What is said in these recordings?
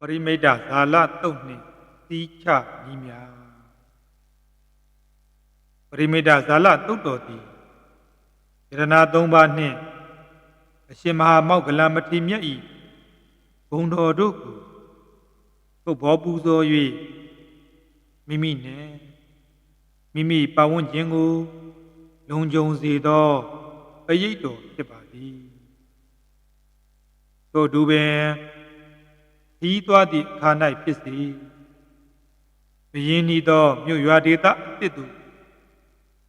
ပရိမိတ်တဇာလတုတ်နှင့်သီးချညီများပရိမိတ်တဇာလတုတ်တော်သည်ယရနာ၃ပါးနှင့်အရှင်မဟာမောက္ကလမထေမြတ်ဤဘုံတော်တို့ကိုပုတ်ဘောပူဇော်၍မိမိနှင့်မိမိပတ်ဝန်းကျင်ကို လုံခြုံစေသောအရေးတော်ဖြစ်ပါသည်ထို့တူပင် ခီးသွားသည့်အခါ၌ဖြစ်စေဘယင်းဤသောမြို့ရွာဒေသအသစ်သို့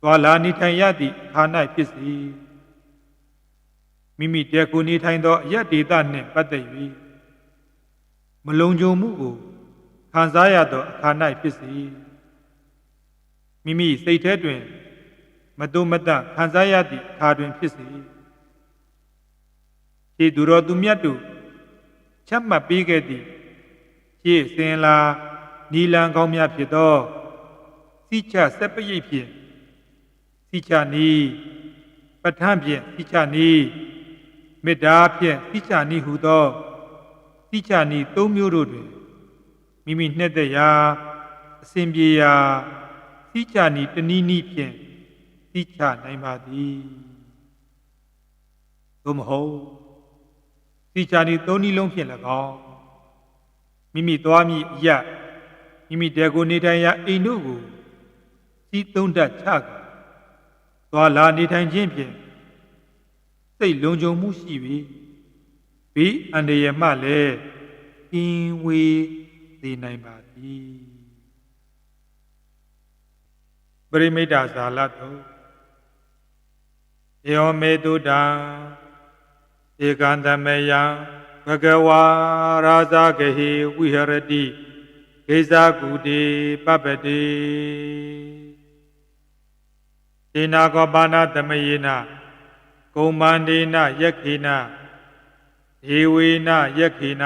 သွားလာနေထိုင်ရသည့်အခါ၌ဖြစ်စေမိမိတဲကိုနေထိုင်သောအရက်ဒေသနှင့်ပတ်သက်၍မလုံခြုံမှုကိုခံစားရသောအခါ၌ဖြစ်စေမိမိစိတ်ထဲတွင်မတုမတခံစားရသည့်အခါတွင်ဖြစ်စေခြေသူတော်သူမြတ်တို့ ချမှတ်ပေးခဲ့သည့်ရှေ့စင်လာနီလန်ကောင်းများဖြစ်သောစိချဆက်ပရိတ်ဖြင့်စိချနီပဋ္ဌာန်းဖြင့်စိချနီမေတ္တာဖြင့်စိချနီဟုသောစိချနီသုံးမျိုးတို့တွင်မိမိနှစ်သက်ရာအစဉ်ပြေရာစိချနီတနည်းနည်းဖြင့်စိချနိုင်ပါသည်သို့မဟုတ် စီချာနီသုံးနည်းလုံးဖြင့်၎င်းမိမိသွားမိအရမိမိတဲကိုနေထိုင်ရာအိမ်တို့ကိုစီသုံးတတ်ချကသွားလာနေထိုင်ခြင်းဖြင့်စိတ်လုံခြုံမှုရှိပြီးဘီအန္တရာယ်မှလည်းကင်းဝေးစေနိုင်ပါသည်ပရိမိတ္တဇာလတုယောမေတုတံ ဧကံတမေယံဘဂဝါရာဇဂဟိဝိဟရတိဂိဇာကုတိပပတိဒေနာကောပါဏသမယေနကုမ္မန္ဒေနယက္ခိနဒေဝေနယက္ခိန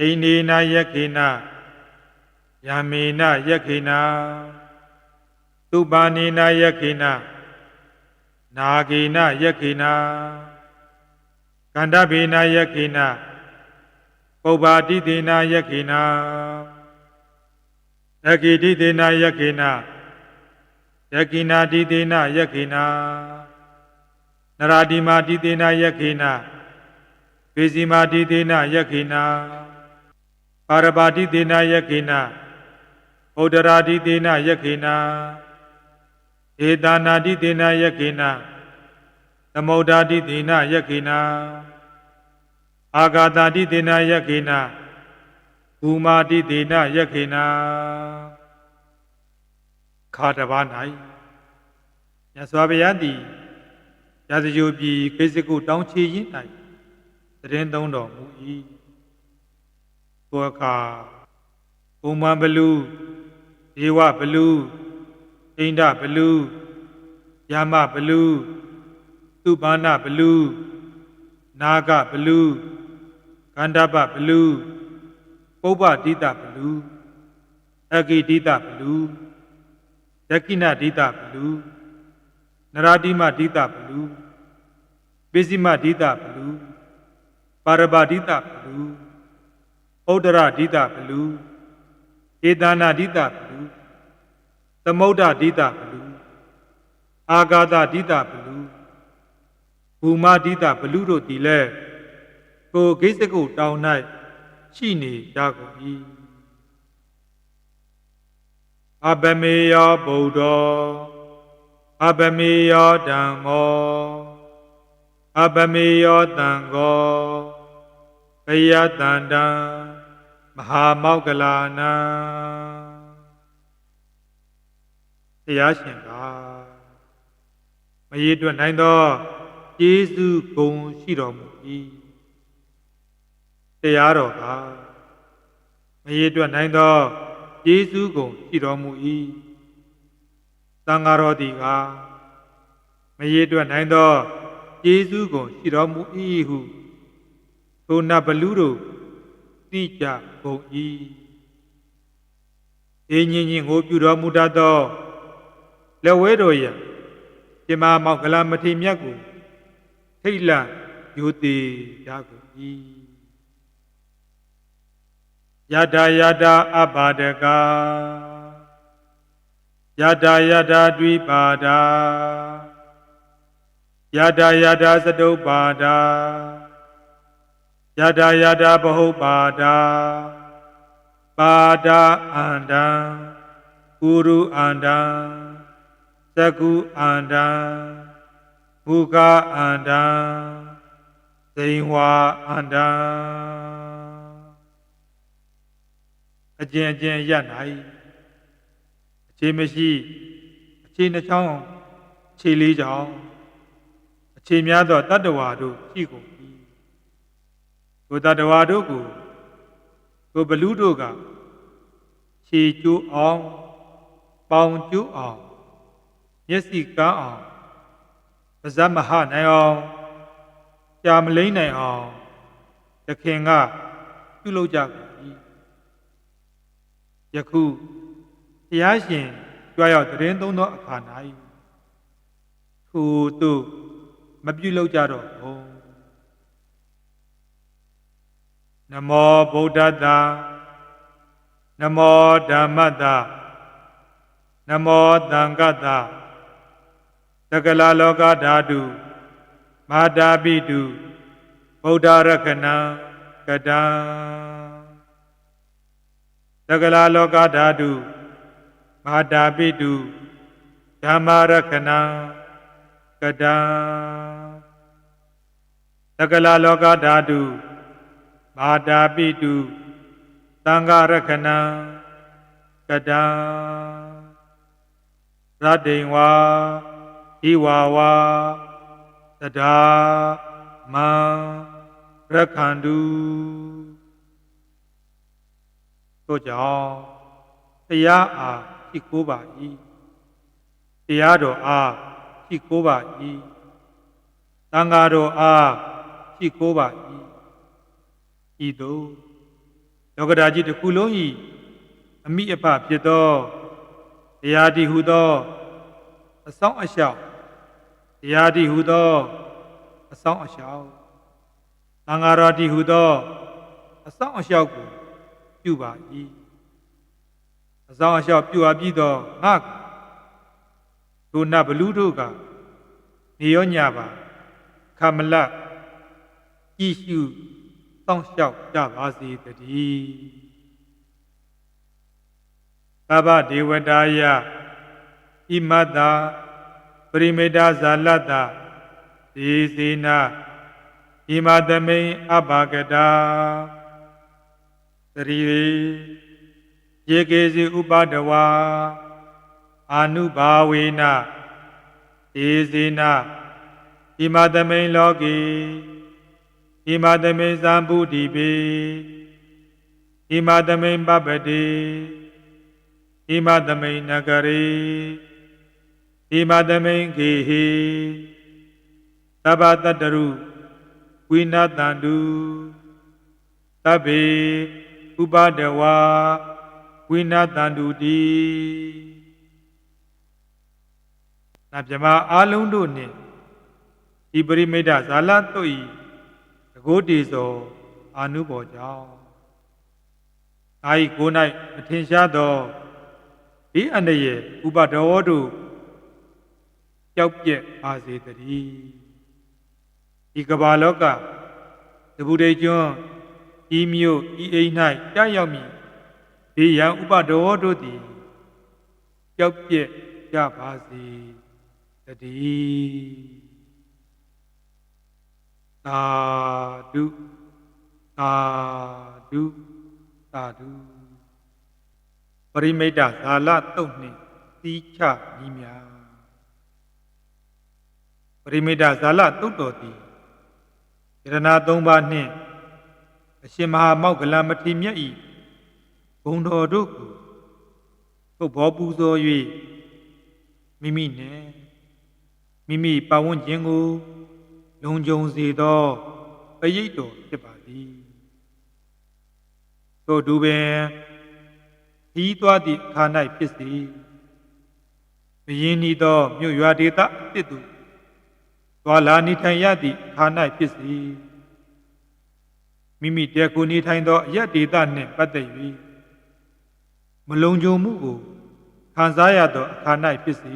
အိန္ဒေနယက္ခိနယမေနယက္ခိနသုပါနေနယက္ခိနနာဂေနယက္ခိန ကန္တဗေနယက္ခိနပုပ္ပါတိသေနယက္ခိနယက္ခိတိသေနယက္ခိနယက္ခိနာတိသေနယက္ခိနနရာတိမာတိသေနယက္ခိနပေစီမာတိသေနယက္ခိနပါရပါတိသေနယက္ခိနဩဒရာတိသေနယက္ခိနဧတာနာတိသေနယက္ခိန သမုဒ္ဒာတိသေနယက္ခိနာအာဂါတာတိသေနယက္ခိနာဘူမာတိသေနယက္ခိနာခါတပါး၌မြတ်စွာဘုရားသည်ရာဇဂိုပြည်ကိစ္စကုတောင်းချေရင်း၌တရင်သုံးတော်မူ၏ကိုအခါပုံမှန်ဘလူဒေဝဘလူဣန္ဒဘလူယာမဘလူ သုပါဏဘလူနာဂဘလူကန္တပဘလူပုပ္ပဒိတဘလူအဂိဒိတဘလူယက္ခိဏဒိတဘလူနရာတိမဒိတဘလူပိစိမဒိတဘလူပါရပါဒိတဘလူဩဒရဒိတဘလူဧတနာဒိတဘလူသမုဒ္ဒဒိတဘလူအာဂါသဒိတဘလူ ဘူမဒိတဘလူတို့သည်လည်းကိုဂိစကုတောင်း၌ရှိနေကြကုန်၏အဘမေယောဗုဒ္ဓောအဘမေယောဓမ္မောအဘမေယောတံဃောဘယတန္တံမဟာမောက္ကလာနံတရားရှင်ကမရည်တွက်နိုင်သော ကျေးဇူးဂုဏ်ရှိတော်မူ၏တရားတော်ကမရည်တွက်နိုင်သောကျေးဇူးဂုဏ်ရှိတော်မူ၏သံဃာတော်သည်ကမရည်တွက်နိုင်သောကျေးဇူးဂုဏ်ရှိတော်မူ၏ဟုထိုနတ်ဘလူတို့သိကြကုန်၏အင်းញင်းငိုပြတော်မူတတ်သောလက်ဝဲတော်ရပြမမောက်ကလမထေမြတ်ကို ထိတ်လန့်ယိုသေးကြကုန်၏ယတာယတာအဘာဒကယတာယတာဒွိပါဒာယတာယတာသတုပ္ပါဒာယတာယတာဘဟုပ္ပါဒာပါဒာအန္တံကုရုအန္တံသကုအန္တံ ဘုကာအန္တံသိဝါအန္တံအကျင့်အကျင့်ရ၌အခြေမရှိအခြေနှချောင်းခြေလေးချောင်းအခြေများသောတတ္တဝါတို့ရှိကုန်၏ကိုတတ္တဝါတို့ကိုကိုဘလူးတို့ကခြေကျိုးအောင်ပေါင်ကျိုးအောင်မျက်စိကန်းအောင် ပါဇတ်မဟနိုင်အောင်ကြာမလိမ့်နိုင်အောင်သခင်ကပြုလုပ်ကြကုန်၏ယခုဘုရားရှင်ကြွားရောက်တရင်သုံးသောအခါ၌ထိုသူမပြုလုပ်ကြတော့ဘူးနမောဗုဒ္ဓတ္တနမောဓမ္မတ္တနမောသံဃတ္တသ ကလလောကဓာတုမာတာပိတုဗုဒ္ဓရခဏံကတံသကလလောကဓာတုမာတာပိတုဓမ္မရခဏံကတံသကလလောကဓာတုမာတာပိတုသံဃရခဏံကတံရတ္တိဝါ ဣဝါဝါတဒါမံရခန္တုတို့ကြောင့်တရားအားရှိကိုးပါ၏တရားတော်အားရှိကိုးပါ၏သံဃာတော်အားရှိကိုးပါ၏ဤသို့လောကဓာကြီးတစ်ခုလုံး၏အမိအဖဖြစ်သောတရားတည်ဟုသောအဆောင်အလျှောက် တရားတည်ဟုသောအဆောင်အလျှောက်သံဃာတော်တည်ဟုသောအဆောင်အလျှောက်ကိုပြုပါ၏အဆောင်အလျှောက်ပြုအပ်ပြီးသောငါဒုနဘလူတို့ကနေရောညပါခမလကြည်ရှုတောင်းလျှောက်ကြပါစေတည်းသဗ္ဗဒေဝတာယဣမတ္တာပ ရိမေတ္တဇာလတ္တဒေစေနာဣမသမိန်အဘဂတာသရီယေကေစီဥပဒဝါအာနုဘာဝေနဒေစေနာဣမသမိန်လောကေဣမသမိန်သံဗုဒ္ဓိပေဣမသမိန်ပပတိဣမသမိန်နဂရေ ဣမသမိန်ခေဟိသဗ္ဗတတ္တရုဝိနတန္တုသဗ္ဗေဥပဒဝါဝိနတန္တုတိနာပြမအားလုံးတို့နှင့်ဤပရိမိတ်ဇာလတို့ဤတကိုးတေသောအာနုဘောကြောင့်အာဤကို၌မထင်ရှားသောဒီအန္တရာယ်ဥပဒေဝတို့ ကြောက်ပြက်ပါစေတည်းဒီကမ္ဘာလောကတပူတေကျွန်းဤမြို့ဤအိမ်၌တရောက်မည်ဒီယံဥပဒေဝတို့သည်ကြောက်ပြက်ကြပါစေတည်းသာဓုသာဓုသာဓုပရိမိတ်တဇာလတုတ်နှင့်သီးချညီများ ပရိမိတ်တဇာလတုတ်တော်သည်ယရဏသုံးပါးနှင့်အရှင်မဟာမောက္ကလမထေမြတ်ဤဘုံတော်တို့ကိုသုတ်ဘောပူဇော်၍မိမိနှင့်မိမိပတ်ဝန်းကျင်ကိုလုံခြုံစေသောပရိတ်တော်ဖြစ်ပါသည်ထို့သူပင်ဤသွားသည့်အခါ၌ဖြစ်စေဘယင်းဤသောမြို့ရွာဒေသအစ်စ် သူသွာလာနေထိုင်ရသည့်အခါ၌ဖြစ်စေမိမိတည်ခိုနေထိုင်သောအယက်ဒေသနှင့်ပတ်သက်၍မလုံခြုံမှုကိုခံစားရသောအခါ၌ဖြစ်စေ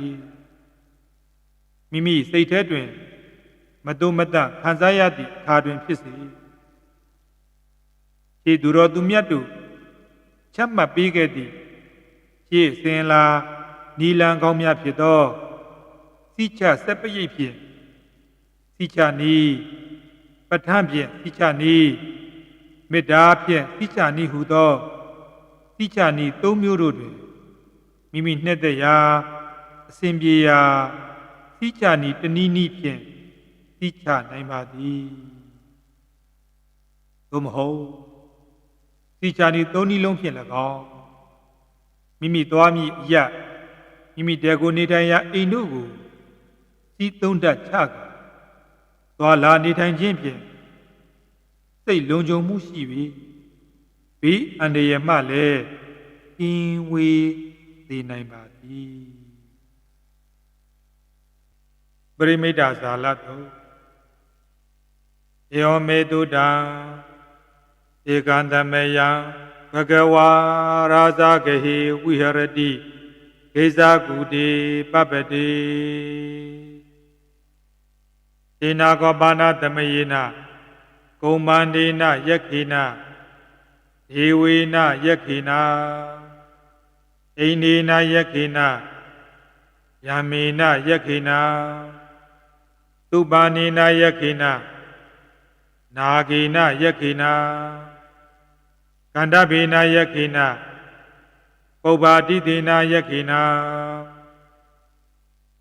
မိမိစိတ်ထဲတွင် မတုမတခံစားရသည့်အခါတွင်ဖြစ်စေခြေသူတော်သူမြတ်တို့ချက်မှတ်ပေးခဲ့သည့်ရှေ့စင်လာနီလန်ကောင်းများဖြစ်သောစိချဆက်ပရိတ်ဖြင့် စိချနီပဋ္ဌာန်းဖြင့်စိချနီမေတ္တာဖြင့်စိချနီဟုသောစိချနီသုံးမျိုးတို့တွင်မိမိနှက်သက်ရာအစဉ်ပြေရာစိချနီတနည်းနည်းဖြင့်စိချနိုင်ပါသည်သို့မဟုတ်စိချနီသုံးနည်းလုံးဖြင့်၎င်းမိမိသွားမိအယမိမိတဲကိုနေထိုင်ရာအိမ်တို့ကိုစီးသုံးတတ်ချက သွားလာနေထိုင်ခြင်းဖြင့်စိတ်လုံခြုံမှုရှိပြီးဘေးအန္တရာယ်မှလည်းကင်းဝေးစေနိုင်ပါသည်ပရိမိတ္တဇာလတုယောမေတုတံဧကံတမေယံဘဂဝါရာဇဂဟိဝိဟရတိကိစ္စကုတိပပတိေ နာကောပါဏသမယေနကုံမန္ဒေနယက္ခိနဒေဝေနယက္ခိနာအိန္ဒေနယက္ခိနယမေနယက္ခိနာသုပါနေနယက္ခိနနာဂေနယက္ခိနာကန္တဗေနယက္ခိနပုဗ္ဗာတိသေနာယက္ခိနာ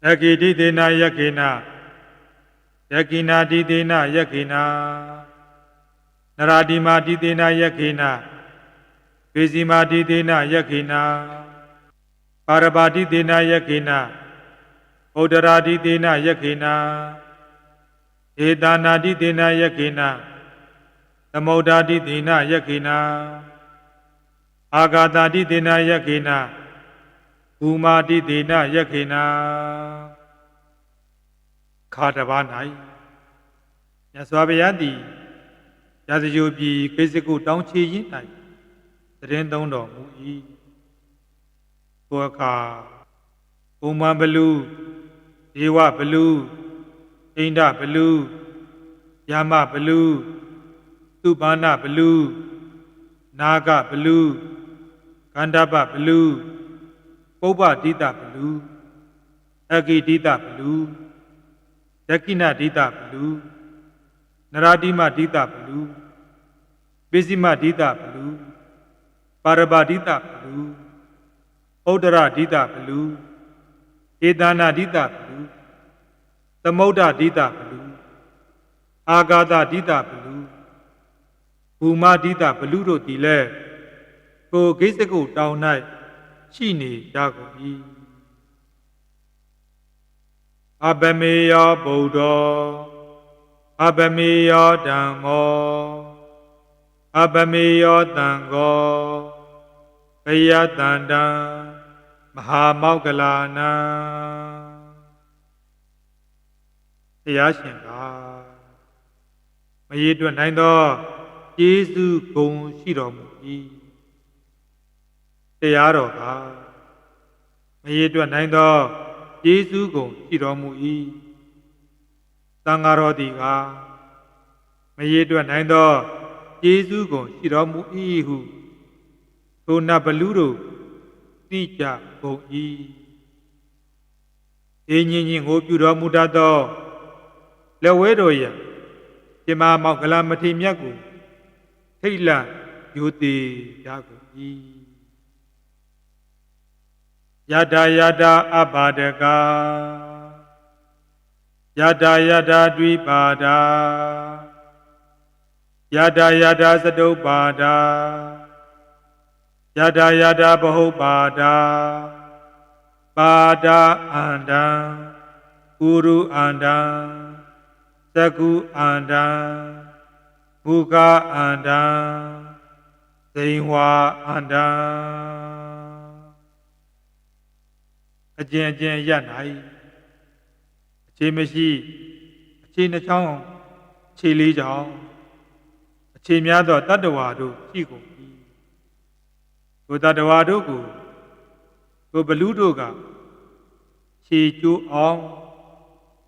အဂိတိသေနာယက္ခိနာ ယက္ခိနာတိသေနာယက္ခိနာနရာတိမာတိသေနာယက္ခိနာပေစီမာတိသေနာယက္ခိနာပါရပါတိသေနာယက္ခိနာဩဒရာတိသေနာယက္ခိနာဧတာနာတိသေနာယက္ခိနာသမုဒ္ဒာတိသေနာယက္ခိနာအာဂါတာတိသေနာယက္ခိနာဘူမာတိသေနာယက္ခိနာ ခါတပါး၌မြတ်စွာဘုရားသည်ရာဇဂိုပြည်ကိစ္စကုတောင်းချေရင်း၌တရင်သုံးတော်မူ၏ကိုအခါဘုံမဘလူဒေဝဘလူအိန္ဒဘလူယာမဘလူသုပါဏဘလူနာဂဘလူကန္တပဘလူပုပ္ပတိတဘလူအဂိတိတဘလူ ဒက္ခိဏဒိတဘလူနရာတိမဒိတဘလူပိစိမဒိတဘလူပါရပါဒိတဘလူဩဒရဒိတဘလူဧတနာဒိတဘလူသမုဒ္ဒဒိတဘလူအာဂါသဒိတဘလူဘူမဒိတဘလူတို့သည်လည်းကိုဂိစကုတောင်၌ရှိနေကြကုန်၏ အဘမေယောဗုဒ္ဓောအဘမေယောဓမ္မောအဘမေယောတံဃောဘယတန္တံမဟာမောက္ကလာနံတရားရှင်ကမရည်တွက်နိုင်သောကျေးဇူးဂုဏ်ရှိတော်မူ၏တရားတော်ကမရည်တွက်နိုင်သော ကျေးဇူးကုန်ရှိတော်မူ၏တန်ဃာတော်သည်ကမရည်တွက်နိုင်သောကျေးဇူးကုန်ရှိတော်မူ၏ဟုထိုနတ်ဘလူတို့သိကြကုန်၏အင်းញင်းကိုပြုတော်မူတတ်သောလက်ဝဲတော်ရပြမမောက်ကလမထေမြတ်ကိုထိတ်လန့်ယူတည်ကြကုန်၏ ယတာယတာအပါဒကယတာယတာဒွိပါဒာယတာယတာသတုပ္ပါဒာယတာယတာဘဟုပါဒာပါဒာအန္တံကုရုအန္တံသကုအန္တံဘုကာအန္တံဇိန်ဝါအန္တံ အကျဉ်အကျဉ်ရနိုင်အခြေမရှိအခြေနှချောင်းခြေလေးချောင်းအခြေများသောတတ္တဝါတို့ရှိကုန်၏ကိုတတ္တဝါတို့ကိုကိုဘလူးတို့ကခြေကျိုးအောင်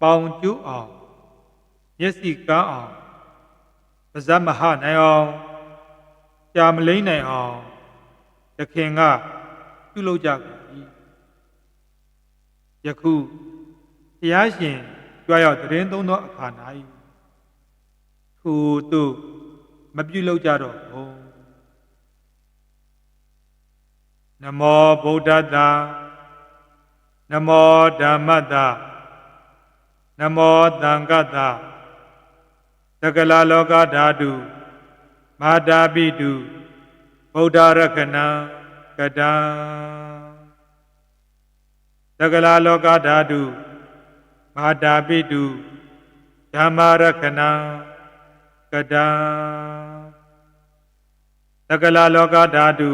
ပေါင်ကျိုးအောင်မျက်စိကန်းအောင်ပါဇတ်မဟနိုင်အောင်ကြာမလိမ့်နိုင်အောင်တခင်ကပြုလုပ်ကြကုန်၏ ယခုဘုရားရှင်ကြွရောက်တရင်သုံးသောအခါ၌ထိုတို့မပြုလုပ်ကြတော့ဘူးနမောဗုဒ္ဓတ္တနမောဓမ္မတ္တနမောသံဃတ္တသကလလောကဓာတုမာတာပိတုဗုဒ္ဓရခဏံကတံ သကလလောကဓာတုမာတာပိတုဓမ္မာရခဏံကတံသကလလောကဓာတု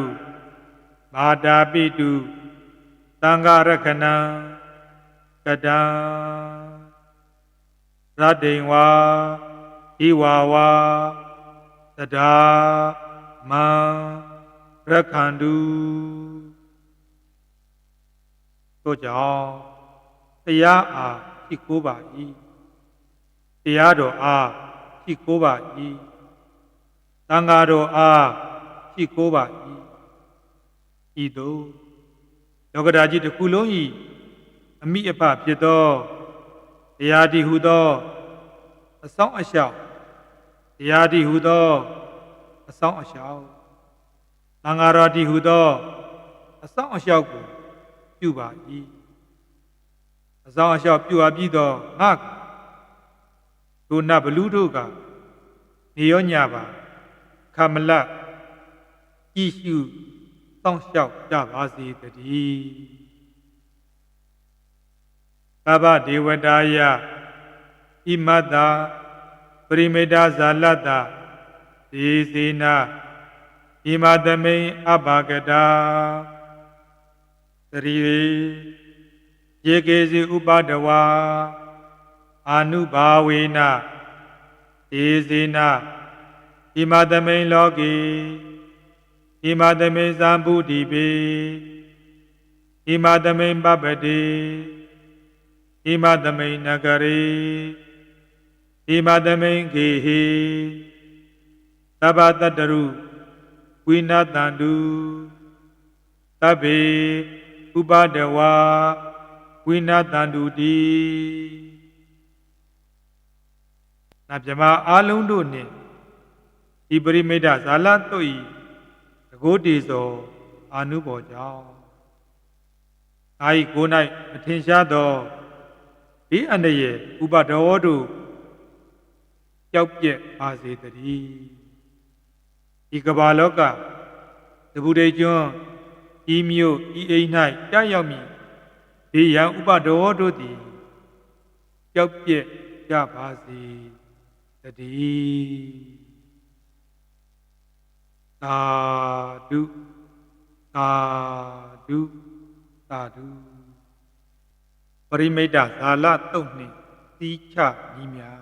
မာတာပိတုသံဃရခဏံကတံရတ္တိံဝါဤဝါဝါသဒ္ဓါမံရခန္တု တို့ကြောင့်တရားအားရှိကိုးပါ၏တရားတော်အားရှိကိုးပါ၏သံဃာတော်အားရှိကိုးပါ၏ဤသို့လောကဓာကြီးတစ်ခုလုံး၏အမိအဖဖြစ်သောတရားတည်ဟုသောအဆောင်အရှောက်တရားတည်ဟုသောအဆောင်အရှောက်သံဃာတော်တည်ဟုသောအဆောင်အရှောက်ကို ပြုပါ၏အဆောင်အရှောက်ပြုအပ်ပြီးသောငါဒုနဘလူတို့ကနေရောညပါခမလကြည်ရှုစောင့်ရှောက်ကြပါစေတည်းသဗ္ဗဒေဝတာယဣမတ္တာပရိမေတ္တဇာလတ္တဒေစေနာဣမသမိန်အဘဂတာ သရီရေကေစီဥပဒဝါအာနုဘာဝေနဒေစေနာဣမသမိန်လောကေဣမသမိန်သံဗုဒ္ဓိပေဣမသမိန်ပပတိဣမသမိန်နဂရေဣမသမိန်ခေဟိသဗ္ဗတတ္တရုဝိနတန္တုသဗ္ဗေ ဥပဒဝါဝိနတန္တုတိနဗြမအာလုံးတို့နှင့်ဤပရိမိတ်ဇာလတုတ်ဤတကိုးတီစောအာနုဘောကြောင့်အာဤကို၌မထင်ရှားသောဒီအန္တရဲ့ဥပဒောတို့ကြောက်ပြက်ပါစေတည်းဤကဘာလောကသဗုဒိကျွန်း ဤမြို့ဤအိမ်၌ကြာရောက်မည်ဒီယံဥပဒောတို့သည်ကြောက်ပြက်ကြပါစေတည်းသာဓုသာဓုသာဓုပရိမိတ်တဇာလတုတ်နှင့်သီးချညီများ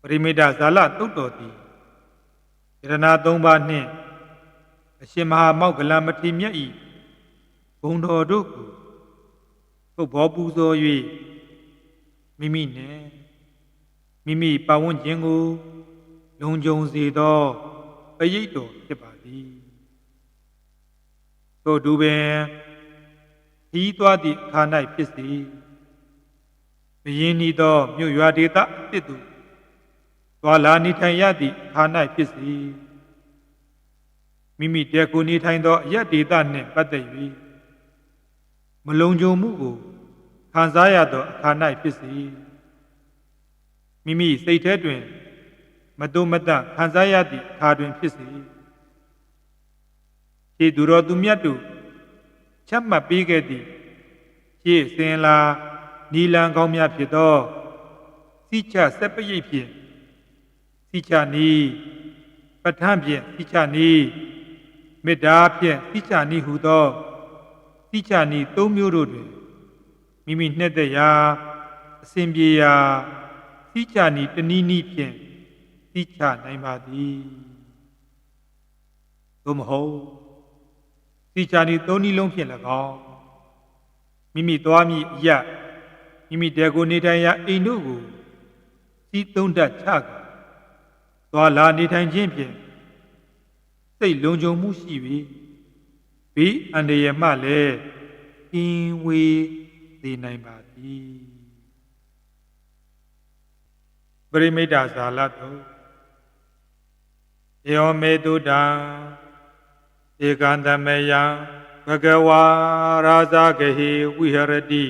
ပရိမိတ်တဇာလတုတ်တော်သည်ယရနာ၃ပါးနှင့် အရှင်မဟာမောက္ကလမထေမြတ်ဤဘုံတော်တို့ကိုပုတ်ဘောပူဇော်၍မိမိနဲ့မိမိပတ်ဝန်းကျင်ကိုလုံခြုံစေသောအရေးတော်ဖြစ်ပါသည်သို့တူပင်ခီးသွားသည့်အခါ၌ဖြစ်စေမယင်းဤသောမြို့ရွာဒေသအစ်သူသွာလာနေထိုင်ရသည့်အခါ၌ဖြစ်စေ မိမိတဲကိုနေထိုင်သောအရက်ဒေသနှင့်ပတ်သက်၍မလုံခြုံမှုကိုခံစားရသောအခါ၌ဖြစ်စေမိမိစိတ်ထဲတွင် မတုမတခံစားရသည့်အခါတွင်ဖြစ်စေခြေသူတော်သူမြတ်တို့ချက်မှတ်ပေးခဲ့သည့်ရှေ့စင်လာနီလန်ကောင်းများဖြစ်သောစိချဆက်ပရိတ်ဖြင့်စိချနီပဋ္ဌာန်းဖြင့်စိချနီ မေတ္တာဖြင့်စိချနီဟုသောစိချနီ၃မျိုးတို့တွင်မိမိနှစ်သက်ရာအစဉ်ပြေရာစိချနီတနည်းနည်းဖြင့်စိသိချနိုင်ပါသည်သို့မဟုတ်သိချနေသုံးနည်းလုံးဖြင့်၎င်းမိမိသွားမည်အရမိမိတဲကိုနေထိုင်ရာအိမ်တို့ကိုစီးသုံးတတ်ချကသွားလာနေထိုင်ခြင်းဖြင့် စိတ်လုံခြုံမှုရှိပြီးဘေးအန္တရာယ်မှလည်းကင်းဝေးစေနိုင်ပါသည်ပရိမိတ္တဇာလတုယောမေတုတံဧကံတမယံဘဂဝါရာဇဂဟိဝိဟရတိ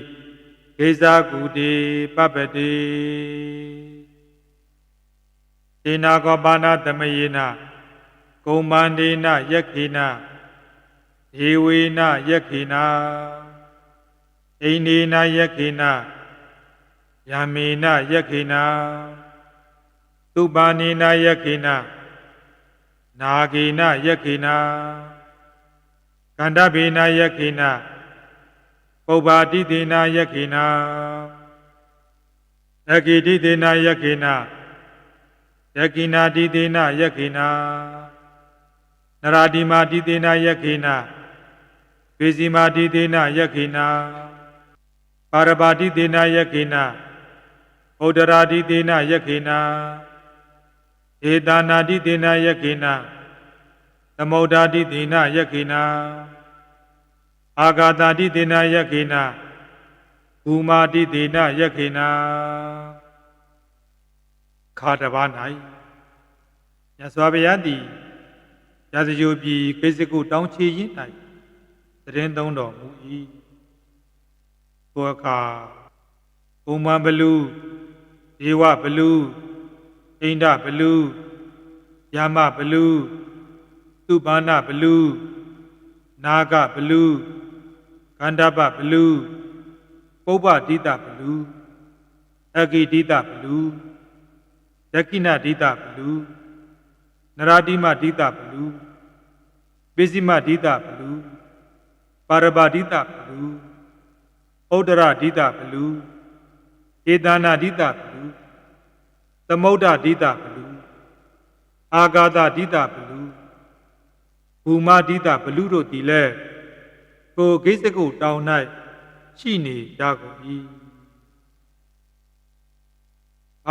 ဂေဇာကုတိပပတိေနာကောပါဏသမယေန ကုံမန္ဒေနယက္ခိနဒေဝေနယက္ခိနာအိန္ဒိနာယက္ခိနာယမေနယက္ခိနာသုပါနေနာယက္ခိနာနာဂေနယက္ခိနာကန္တဗေနယက္ခိနာပုပ္ပါတိတေနာယက္ခိနာအဂိတိတေနာယက္ခိနာယက္ခိနာတိတေနာယက္ခိနာ နရာတိမာတိတေနာယက္ခိနာပေစီမာတိတေနာယက္ခိနာပါရပါတိတေနာယက္ခိနာဩဒရာတိတေနာယက္ခိနာဧတာနာတိတေနာယက္ခိနာသမုဒ္ဒာတိတေနာယက္ခိနာအာဂာတာတိတေနာယက္ခိနာဘူမာတိတေနာယက္ခိနာခါတပါး၌မြတ်စွာဘုရားသည် ရာဇဂိုပြည်ကိစ္စကုတောင်းချေရင်း၌တရင်သုံးတော်မူ၏ဘောကဘုံမဘလူဒေဝဘလူအိန္ဒဘလူယာမဘလူသူပါဏဘလူနာဂဘလူကန္တပဘလူပုပ္ပတိတဘလူအဂိတိတဘလူဒက္ခိဏဒိတဘလူ နရာတိမဒိတဘလူပိစိမဒိတဘလူပါရပါဒိတဘလူဩဒရဒိတဘလူဧတနာဒိတဘလူသမုဒ္ဒဒိတဘလူအာဂါသဒိတဘလူဘူမဒိတဘလူတို့သည်လည်းကိုဂိစကုတောင်း၌ရှိနေကြကုန်၏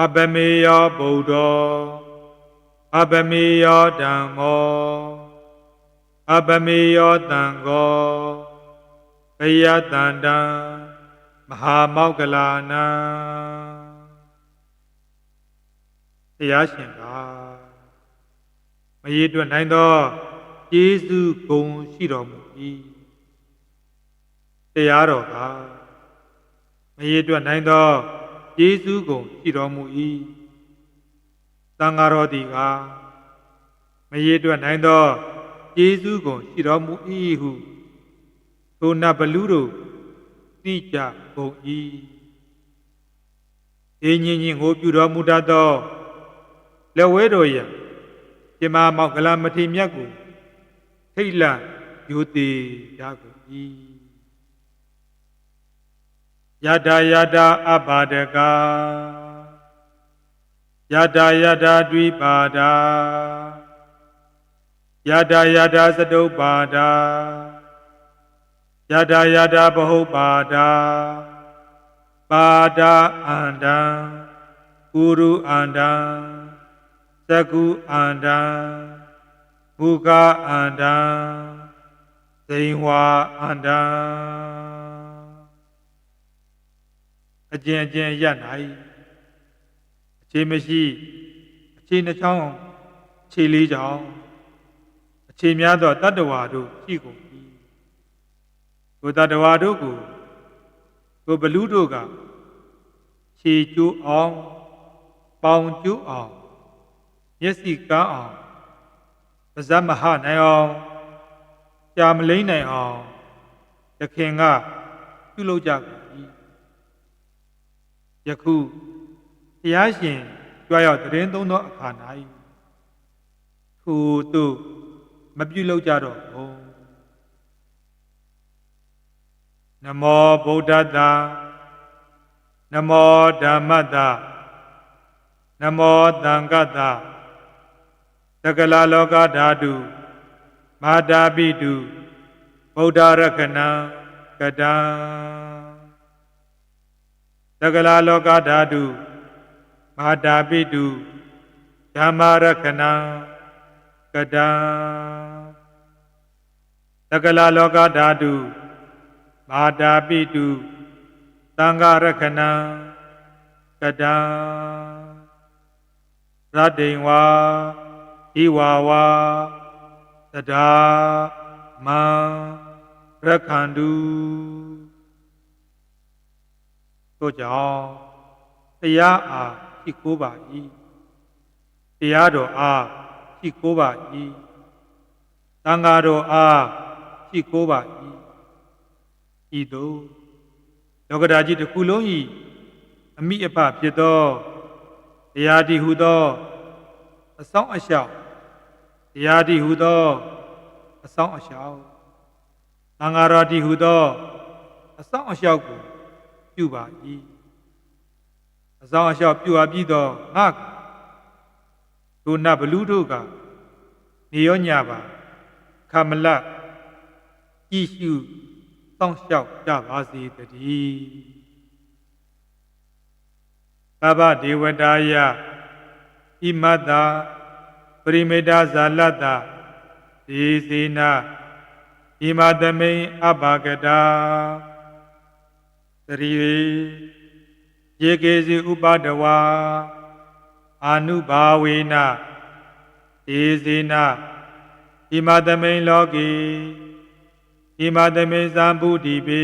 အဘမေယောဗုဒ္ဓော အဘမေယောဓမ္မောအဘမေယောတံဃောဘယတန္တံမဟာမောက္ကလာနံတရားရှင်ကမရည်တွက်နိုင်သောကျေးဇူးဂုဏ်ရှိတော်မူ၏တရားတော်ကမရည်တွက်နိုင်သောကျေးဇူးကုန်ရှိတော်မူ၏ သံဃာတော်သည်ကမရည်တွက်နိုင်သောကျေးဇူးကုန်ရှိတော်မူ၏ဟုထိုနဘလူတို့သိကြကုန်၏ေညင်ညင်ကိုပြုတော်မူတတ်သောလက်ဝဲတော်ရပြမမောက်ကလမထေမြတ်ကိုထိတ်လန့်ယိုသေးရကုန်၏ယတာယတာအပါဒက ယတာယတာဒွိပါဒာယတာယတာသတုပ္ပါဒာယတာယတာဘဟုပါဒာပါဒာအန္တံကုရုအန္တံသကုအန္တံဘုကာအန္တံဇိဝါအန္တံအကျဉ်အကျဉ်ရနိုင် အခြေမရှိအခြေနှချောင်းခြေလေးချောင်းအခြေများသောတတ္တဝါတို့ရှိကုန်ပြီကိုတတ္တဝါတို့ကိုကိုဘလူးတို့ကခြေကျိုးအောင်ပေါင်ကျိုးအောင်မျက်စိကန်းအောင်ပါဇတ်မဟနိုင်အောင်ကြာမလိမ့်နိုင်အောင်တခင်ကပြုလုပ်ကြကုန်ယခု ဘုရားရှင်ကြွားရောက်တရင်သုံးသောအခါ၌ထိုသို့မပြုလုပ်ကြတော့ဘူးနမောဗုဒ္ဓတနမောဓမ္မတနမောသံဃတကလာလောကဓာတုမာတာပိတုဗုဒ္ဓရခဏံကတံသကလာလောကဓာတု မာတာပိတုဓမ္မရခဏံကတံသကလာလောကဓာတုမာတာပိတုသံဃရခဏံကတံရတ္တိံဝါဣဝါဝါသဒ္ဓါမံရခန္တုတို့ကြောင့်တရားအား ရှိခိုးပါ၏တရားတော်အားရှိခိုးပါ၏သံဃာတော်အားရှိခိုးပါ၏ဤသို့လောကဓာကြီးတစ်ခုလုံး၏အမိအဖဖြစ်သောတရားတည်ဟုသောအဆောင်အရှောက်တရားတည်ဟုသောအဆောင်အရှောက်သံဃာတော်တည်ဟုသောအဆောင်အရှောက်ကိုပြုပါ၏ အဆောင်အရှောက်ပြုအပ်ပြီးသောငါဒုနဘလူတို့ကနေရောညပါခမလကြည်ရှုစောင့်ရှောက်ကြပါစေတည်းသဗ္ဗဒေဝတာယဣမတ္တာပရိမေတ္တဇာလတ္တဒေစေနာဣမသမိန်အဘဂတာသရိ ယေကေစီဥပဒဝါအာနုဘာဝေနဒေစေနာဣမသမိန်လောကေဣမသမိန်သံဗုဒိပေ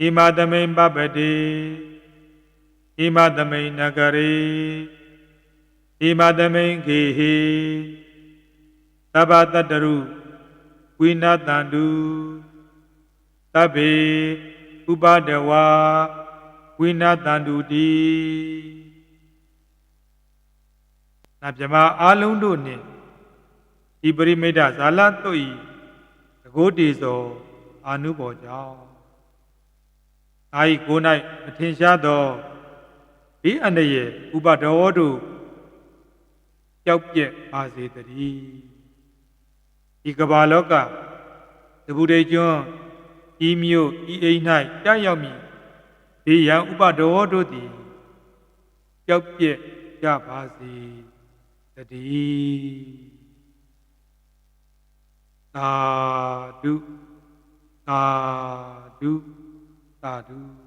ဣမသမိန်ပပတိဣမသမိန်နဂရေဣမသမိန်ခေဟိသဗ္ဗတတ္တရုဝိနတန္တုသဗ္ဗေဥပဒဝါ ဝိနတန္တုတိနာမြမအားလုံးတို့နှင့်ဤပရိမိတ်ဇာလတို့ဤတကိုးတေသောအာနုဘော်ကြောင့်အာဤကို၌မထင်ရှားသောဒီအန္တရာယ်ဥပဒောတို့ကြောက်ပြက်ပါစေတည်းဒီကမ္ဘာလောကတပူတေကျွန်းဤမြို့ဤအိမ်၌တက်ရောက်မည် ဒီယံဥပဒောတို့သည်ကြောက်ပြက်ကြပါစေတည်းသာဓုသာဓုသာဓု